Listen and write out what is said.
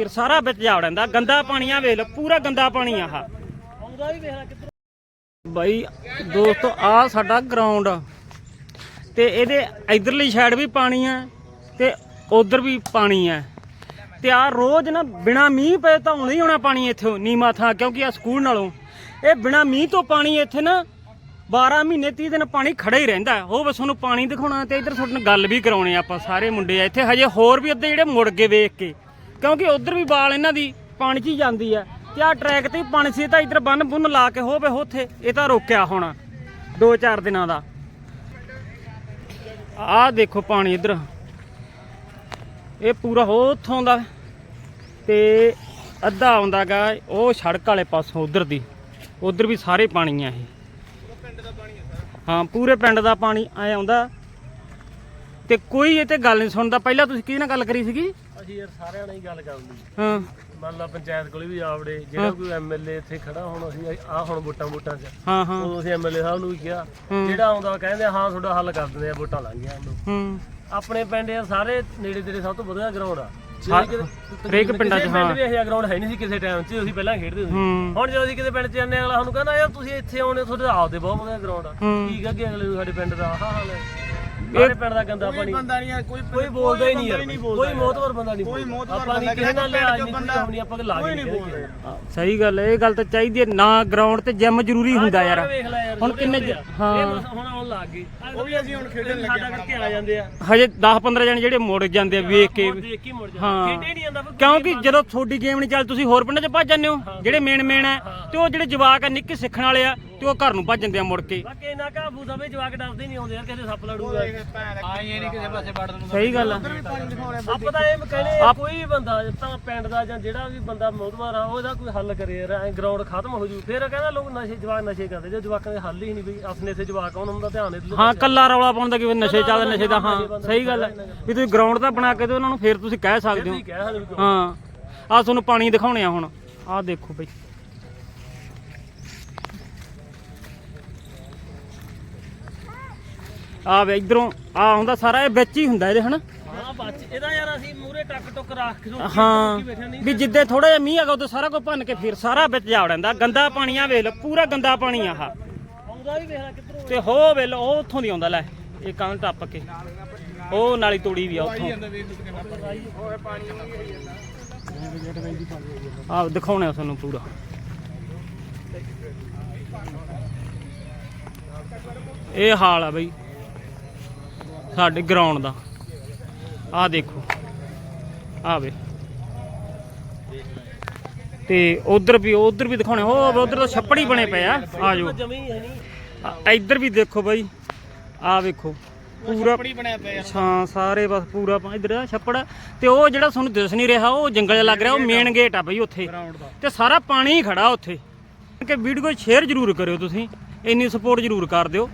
ਫਿਰ ਸਾਰਾ ਵਿੱਚ ਜਾ ਵੜਦਾ, ਗੰਦਾ ਪਾਣੀ ਆ ਵੇਖ ਲਓ, ਪੂਰਾ ਗੰਦਾ ਪਾਣੀ ਆ ਆਹ। ਆਉਂਦਾ ਵੀ ਵੇਖ ਲੈ ਕਿੱਧਰ ਬਾਈ, ਦੋਸਤੋ ਆ ਸਾਡਾ ਗਰਾਊਂਡ ਤੇ ਇਹਦੇ ਇਧਰਲੀ ਸਾਈਡ ਵੀ ਪਾਣੀ ਆ ਤੇ ਉਧਰ ਵੀ ਪਾਣੀ ਆ। ਤੇ ਆ ਰੋਜ਼ ਨਾ ਬਿਨਾ ਮੀਂਹ ਪਏ ਤਾਂ ਹੁਣ ਹੀ ਹੋਣਾ ਪਾਣੀ ਇੱਥੋਂ ਨੀਮਾ ਥਾਂ, ਕਿਉਂਕਿ ਆ ਸਕੂਲ ਨਾਲੋਂ। ਇਹ ਬਿਨਾ ਮੀਂਹ ਤੋਂ ਪਾਣੀ ਇੱਥੇ ਨਾ 12 ਮਹੀਨੇ 30 ਦਿਨ ਪਾਣੀ ਖੜਾ ਹੀ ਰਹਿੰਦਾ। ਉਹ ਬਸ ਤੁਹਾਨੂੰ ਪਾਣੀ ਦਿਖਾਉਣਾ ਤੇ ਇਧਰ ਤੁਹਾਡੇ ਨਾਲ ਗੱਲ ਵੀ ਕਰਾਉਣੀ ਆਪਾਂ, ਸਾਰੇ ਮੁੰਡੇ ਆ। ਇੱਥੇ ਹਜੇ ਹੋਰ ਵੀ ਅੱਧੇ ਜਿਹੜੇ ਮੁੜ ਗਏ ਵੇਖ ਕੇ। ਕਿਉਂਕਿ ਉਧਰ ਵੀ ਬਾਲ ਇਹਨਾਂ ਦੀ ਪਾਣੀ 'ਚ ਹੀ ਜਾਂਦੀ ਹੈ ਤੇ ਆ ਟਰੈਕ ਤੇ ਹੀ ਪਾਣੀ ਸੀ ਤਾਂ ਇਧਰ ਬੰਨ ਬੁੰਨ ਲਾ ਕੇ ਹੋਵੇ ਉੱਥੇ ਇਹ ਤਾਂ ਰੋਕਿਆ ਹੋਣਾ 2-4 ਦਿਨਾਂ ਦਾ। ਆਹ ਦੇਖੋ ਪਾਣੀ ਇਧਰ। ਇਹ ਪੂਰਾ ਹੋ ਉੱਥੋਂ ਦਾ ਤੇ ਅੱਧਾ ਆਉਂਦਾਗਾ ਉਹ ਸੜਕ ਵਾਲੇ ਪਾਸੋਂ ਉਧਰ ਦੀ। ਉਧਰ ਵੀ ਸਾਰੇ ਪਾਣੀ ਆ ਇਹ। ਹਾਂ, ਪੂਰੇ ਪਿੰਡ ਦਾ ਪਾਣੀ ਐ ਆਉਂਦਾ। ਤੇ ਕੋਈ ਇਹ ਤੇ ਗੱਲ ਨਹੀਂ ਸੁਣਦਾ। ਪਹਿਲਾਂ ਤੁਸੀਂ ਕਿਹਦੇ ਨਾਲ ਗੱਲ ਕਰੀ ਸੀਗੀ? ਅਸੀਂ ਯਾਰ ਸਾਰਿਆਂ ਨਾਲ ਹੀ ਗੱਲ ਕਰਨੀ ਹਾਂ। ਮੰਨ ਲਾ ਪੰਚਾਇਤ ਕੋਲ ਵੀ ਆਵੜੇ ਜਿਹੜਾ ਕੋਈ ਐਮਐਲਏ ਇੱਥੇ ਖੜਾ ਹੁਣ ਅਸੀਂ ਆ ਹੁਣ ਵੋਟਾਂ ਵੋਟਾਂ 'ਚ। ਹਾਂ ਹਾਂ। ਉਦੋਂ ਅਸੀਂ ਐਮਐਲਏ ਸਾਹਿਬ ਨੂੰ ਵੀ ਕਿਹਾ। ਜਿਹੜਾ ਆਉਂਦਾ ਕਹਿੰਦੇ ਹਾਂ ਤੁਹਾਡਾ ਹੱਲ ਕਰ ਦਿੰਦੇ ਆ ਵੋਟਾਂ ਲੰਘ ਗਿਆ ਹੂੰ। ਆਪਣੇ ਪਿੰਡ ਯਾਰ ਸਾਰੇ ਨੇੜੇ ਤੇੜੇ ਸਭ ਤੋਂ ਵਧੀਆ ਗਰਾਊਂਡ ਆ। ਹਰੇਕ ਪਿੰਡਾਂ 'ਚ, ਕਿਸੇ ਹਾਂ। ਪਿੰਡ ਵੀ ਇਹ ਗਰਾਊਂਡ ਹੈ ਨਹੀਂ ਸੀ ਕਿਸੇ ਟਾਈਮ 'ਚ ਅਸੀਂ ਪਹਿਲਾਂ ਖੇਡਦੇ ਸੀ। ਹੁਣ ਜਦੋਂ ਅਸੀਂ ਕਿਤੇ ਪਿੰਡ 'ਚ ਜਾਂਦੇ ਅਗਲਾ ਸਾਨੂੰ ਕਹਿੰਦਾ ਯਾਰ ਤੁਸੀਂ ਇੱਥੇ ਆਉਣੇ ਤੁਹਾਡੇ ਆਪਦੇ ਬਹੁਤ ਵਧੀਆ ਗਰਾਊਂਡ ਆ। ਕੀ ਅੱਗੇ ਅਗਲੇ ਨੂੰ ਸਾਡੇ ਪਿੰਡ ਦਾ ਆਹ ਹਾਲ ਹੈ। ਸਾਰੇ ਪਿੰਡ ਦਾ ਗੰਦਾ ਪਾਣੀ। ਬੰਦਾ ਨਹੀਂ ਹੈ ਕੋਈ ਕੋਈ ਬੋਲਦਾ ਹੀ ਨਹੀਂ ਯਾਰ ਨਹੀਂ ਬੋਲਦਾ ਕੋਈ ਮੋਤਵਰ ਬੰਦਾ ਨਹੀਂ ਕੋਈ ਬੋਲਦਾ। ਮੋਤਬਰ ਆਪਾਂ ਨਹੀਂ ਬੰਦਾ ਕਿਸੇ ਨਾਲ ਕਿਸੇ ਲਿਆ ਪਿੰਡ ਨਹੀਂ ਬੰਦਾ ਕੋਈ ਆਪਾਂ ਲਾ ਕੋਈ ਕੇ ਨਹੀਂ ਨਹੀਂ ਬੋਲਦਾ ਹਾਂ, ਸਹੀ ਗੱਲ ਹੈ ਇਹ ਗੱਲ ਤਾਂ ਚਾਹੀਦੀ ਹੈ ਨਾ ਗਰਾਊਂਡ ਤੇ ਜਿਮ ਜ਼ਰੂਰੀ ਹੁੰਦਾ ਯਾਰ। ਹੁਣ ਕਿੰਨੇ ਆ। ਹਾਂ। ਇਹ ਬਸ ਹੁਣ ਆਉਣ ਲੱਗ ਗਏ ਉਹ ਵੀ ਅਸੀਂ ਹੁਣ ਖੇਡਣ ਸਾਡਾ ਕਰਕੇ ਆ ਜਾਂਦੇ ਆ। ਹਜੇ 10-15 ਜਣੇ ਜਿਹੜੇ ਮੁੜ ਜਾਂਦੇ ਆ ਵੇਖ ਕੇ। ਹਾਂ। ਕਿਉਂਕਿ ਜਦੋਂ ਤੁਹਾਡੀ ਗੇਮ ਨਹੀਂ ਚੱਲ ਤੁਸੀਂ ਹੋਰ ਪਿੰਡਾਂ 'ਚ ਭੱਜ ਜਾਂਦੇ ਹੋ ਜਿਹੜੇ ਮੇਨ ਮੇਨ ਹੈ ਤੇ ਉਹ ਜਿਹੜੇ ਜਵਾਕ ਆ ਨਿੱਕੇ ਸਿੱਖਣ ਵਾਲੇ ਆ ਤੇ ਉਹ ਘਰ ਨੂੰ ਭੱਜ ਜਾਂਦੇ ਆ ਮੁੜ ਕੇ। ਬਾਕੀ ਇਹਨਾਂ ਕਾ ਬੂਦਾ ਵਿੱਚ ਜਵਾਕ ਡਰਦੇ ਨਹੀਂ ਆਉਂਦੇ ਯਾਰ ਕਿਸੇ ਸੱਪ ਲੜੂਗਾ। ਆਈ ਇਹ ਨਹੀਂ ਕਿਸੇ ਪਾਸੇ ਵੜਨ ਨੂੰ ਸਹੀ ਗੱਲ ਆ। ਆਪਾਂ ਤਾਂ ਇਹ ਕਹਿੰਦੇ ਆ, ਕੋਈ ਬੰਦਾ ਤਾਂ ਪਿੰਡ ਦਾ ਜਾਂ ਜਿਹੜਾ ਵੀ ਬੰਦਾ ਮੋਦਵਾਰ ਆ ਉਹਦਾ ਕੋਈ ਹੱਲ ਕਰੇ ਯਾਰ ਐ ਗਰਾਊਂਡ ਖਤਮ ਹੋ ਜੂ। ਫਿਰ ਕਹਿੰਦਾ ਲੋਕ ਨਸ਼ੇ ਜਵਾਕ ਨਸ਼ੇ ਕਰਦੇ ਜੇ ਜਵਾਕਾਂ ਦੇ ਹੱਲ ਹੀ ਨਹੀਂ ਬਈ ਆਪਣੇ ਇੱਥੇ ਜਵਾਕ ਆਉਣ ਹੁੰਦਾ ਧਿਆਨ ਦੇ ਹਾਂ ਕੱਲਾ ਰੌਲਾ ਪਾਉਣ ਦਾ ਕਿ ਵੀ ਨਸ਼ੇ ਚੱਲਦੇ ਨਸ਼ੇ ਦਾ ਹਾਂ ਸਹੀ ਗੱਲ ਹੈ ਵੀ ਤੁਸੀਂ ਗਰਾਊਂਡ ਤਾਂ ਬਣਾ ਕੇ ਦਿਓ ਉਹਨਾਂ ਨੂੰ ਫਿਰ ਤੁਸੀਂ ਕਹਿ ਸਕਦੇ ਹੋ। ਠੀਕ ਹੈ ਹਲੇ ਵੀ ਹਾਂ। ਆ ਤੁਹਾਨੂੰ ਪਾਣੀ ਦਿਖਾਉਣੇ ਆ ਹੁਣ। ਆਹ ਦੇਖੋ ਬਈ। ਆ ਵੇ ਇਧਰੋਂ ਆ ਆਉਂਦਾ ਸਾਰਾ ਇਹ ਵਿੱਚ ਹੀ ਹੁੰਦਾ ਇਹਦੇ ਹਨਾ? ਹਾਂ ਬੱਚ ਇਹਦਾ ਯਾਰ ਅਸੀਂ ਮੂਰੇ ਟੱਕ ਟੁੱਕ ਰੱਖ ਕੇ ਹਾਂ ਬੈਠੇ ਨਹੀਂ ਵੀ ਜਿੱਦੇ ਥੋੜਾ ਜਿਹਾ ਮੀਂਹ ਆਗਾ ਉਦੋਂ ਸਾਰਾ ਕੁਝ ਭੰਨ ਕੇ ਫਿਰ ਸਾਰਾ ਵਿੱਚ ਜਾ ਵੜਦਾ ਗੰਦਾ ਪਾਣੀ ਆ ਵੇਖ ਪੂਰਾ ਗੰਦਾ ਪਾਣੀ ਆ ਆਹ। ਆਉਂਦਾ ਵੀ ਵੇਖ ਲੈ ਕਿੱਧਰੋਂ ਤੇ ਹੋ ਵੇਖ ਉਹ ਉੱਥੋਂ ਦੀ ਆਉਂਦਾ ਲੈ ਇਹ ਕੰਨ ਟੱਪ ਕੇ। ਉਹ ਨਾਲੀ ਤੋੜੀ ਵੀ ਆ ਉੱਥੋਂ। ਆ ਦਿਖਾਉਣੇ ਤੁਹਾਨੂੰ ਪੂਰਾ। ਇਹ ਹਾਲ ਆ ਬਈ। ਸਾਡੇ ਗਰਾਊਂਡ ਦਾ। ਆ ਦੇਖੋ। ਆ ਵੇ। ਤੇ ਉਧਰ ਵੀ ਉਧਰ ਵੀ ਦਿਖਾਉਣੇ। ਹੋ ਉਧਰ ਤਾਂ ਛੱਪੜ ਹੀ ਬਣੇ ਪਏ ਆ। ਆ ਜਾਓ ਆ, ਇੱਧਰ ਵੀ ਦੇਖੋ ਬਾਈ। ਆ ਵੇਖੋ। ਪੂਰਾ ਬੜੀ ਬਣਿਆ ਪਿਆ ਹਾਂ ਸਾਰੇ ਬਸ ਪੂਰਾ ਪਾ- ਇੱਧਰ ਆ ਛੱਪੜ। ਤੇ ਉਹ ਜਿਹੜਾ ਤੁਹਾਨੂੰ ਦਿਸ ਨਹੀਂ ਰਿਹਾ ਉਹ ਜੰਗਲ ਜਿਹਾ ਲੱਗ ਰਿਹਾ ਉਹ ਮੇਨ ਗੇਟ ਆ ਬਈ ਉੱਥੇ। ਗਰਾਊਂਡ ਦਾ। ਤੇ ਸਾਰਾ ਪਾਣੀ ਹੀ ਖੜਾ ਉੱਥੇ। ਕਿ ਵੀਡੀਓ ਸ਼ੇਅਰ ਜ਼ਰੂਰ ਕਰਿਓ ਤੁਸੀਂ। ਇੰਨੀ ਸਪੋਰਟ ਜ਼ਰੂਰ ਕਰ ਦਿਓ।